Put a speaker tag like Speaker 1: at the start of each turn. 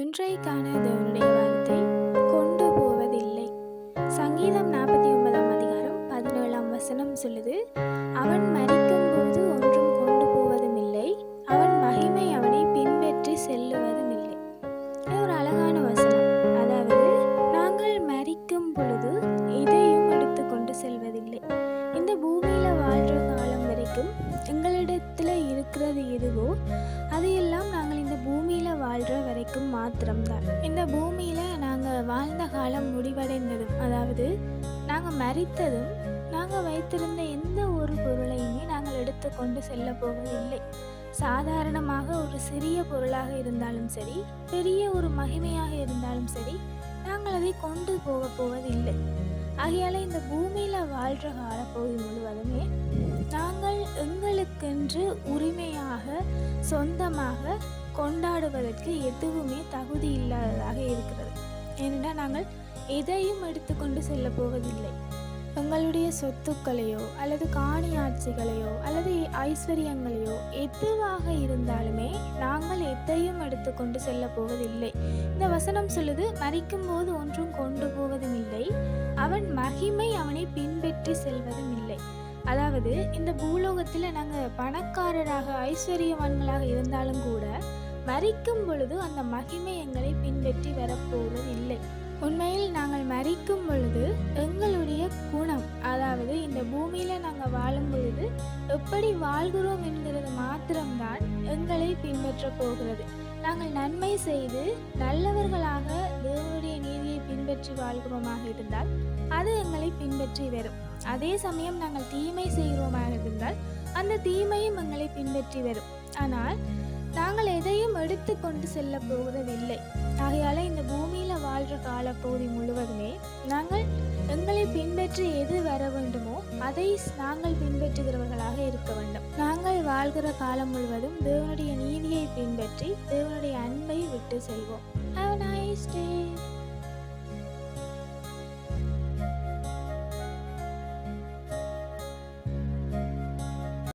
Speaker 1: இன்றைக்கான தேவனுடைய வார்த்தை கொண்டு போவதில்லை. சங்கீதம் நாற்பத்தி ஒன்பதாம் அதிகாரம் பதினேழாம் வசனம் சொல்லுது அவன் மறிக்கும் போது ஒன்றும் கொண்டு போவதும் இல்லை அவன் மகிமை அவனை பின்பற்றி செல்லுவதும் இல்லை இது ஒரு அழகான வசனம். அதாவது நாங்கள் மறிக்கும் பொழுது எதையும் எடுத்துக்கொண்டு செல்வதில்லை. இந்த பூமியில வாழ்ற காலம் வரைக்கும் எங்களிடத்தில் இருக்கிறது எதுவோ வரைக்கும் மாத்திரம்தான். இந்த பூமியில நாங்கள் வாழ்ந்த காலம் முடிவடைந்ததும் அதாவது நாங்கள் மறித்ததும் நாங்கள் வைத்திருந்த எந்த ஒரு பொருளையுமே நாங்கள் எடுத்துக்கொண்டு செல்ல போவதில்லை. சாதாரணமாக ஒரு சிறிய பொருளாக இருந்தாலும் சரி பெரிய ஒரு மகிமையாக இருந்தாலும் சரி நாங்கள் அதை கொண்டு போக போவதில்லை. ஆகையால் இந்த பூமியில் வாழ்கிற காலப்பகுதி முழுவதுமே நாங்கள் எங்களுக்கென்று உரிமையாக சொந்தமாக கொண்டாடுவதற்கு எதுவுமே தகுதி இல்லாததாக இருக்கிறது. ஏனென்றால் நாங்கள் எதையும் எடுத்துக்கொண்டு செல்ல போவதில்லை. உங்களுடைய சொத்துக்களையோ அல்லது காணி ஆட்சிகளையோ அல்லது ஐஸ்வர்யங்களையோ எதுவாக இருந்தாலுமே நாங்கள் எதையும் எடுத்துக்கொண்டு செல்ல போவதில்லை. இந்த வசனம் சொல்லுது மறிக்கும் போது ஒன்றும் கொண்டு போவதும் இல்லை அவன் மகிமை அவனை பின்பற்றி செல்வதும் இல்லை அதாவது இந்த பூலோகத்தில் நாங்கள் பணக்காரராக ஐஸ்வர்யவான்களாக இருந்தாலும் கூட மறிக்கும் பொழுது அந்த மகிமை எங்களை பின்பற்றி வரப்போவதில்லை உண்மையில் நாங்கள் மறிக்கும் பொழுது எங்களுடைய குணம் அதாவது இந்த பூமியில் நாங்கள் வாழும் பொழுது எப்படி வாழ்கிறோம் என்கிறது மாத்திரம்தான் எங்களை பின்பற்ற போகிறது. நாங்கள் நன்மை செய்து நல்லவர்களாக தேவ பின்பற்றி வாழ்கிறோமாக இருந்தால் அது எங்களை பின்பற்றி வரும். அதே சமயம் நாங்கள் தீமை செய்கிறோமாக இருந்தால் அந்த தீமையும் எங்களை பின்பற்றி வரும். ஆனால் நாங்கள் எதையும் எடுத்து கொண்டு செல்ல போவதில்லை. ஆகையால் இந்த பூமியில் வாழ்கிற காலப்பகுதி முழுவதுமே நாங்கள் எங்களை பின்பற்றி எது வர வேண்டுமோ அதை நாங்கள் பின்பற்றுகிறவர்களாக இருக்க வேண்டும். நாங்கள் வாழ்கிற காலம் முழுவதும் தேவனுடைய நீதியை பின்பற்றி தேவனுடைய அன்பை விட்டு செல்வோம். Have a nice day.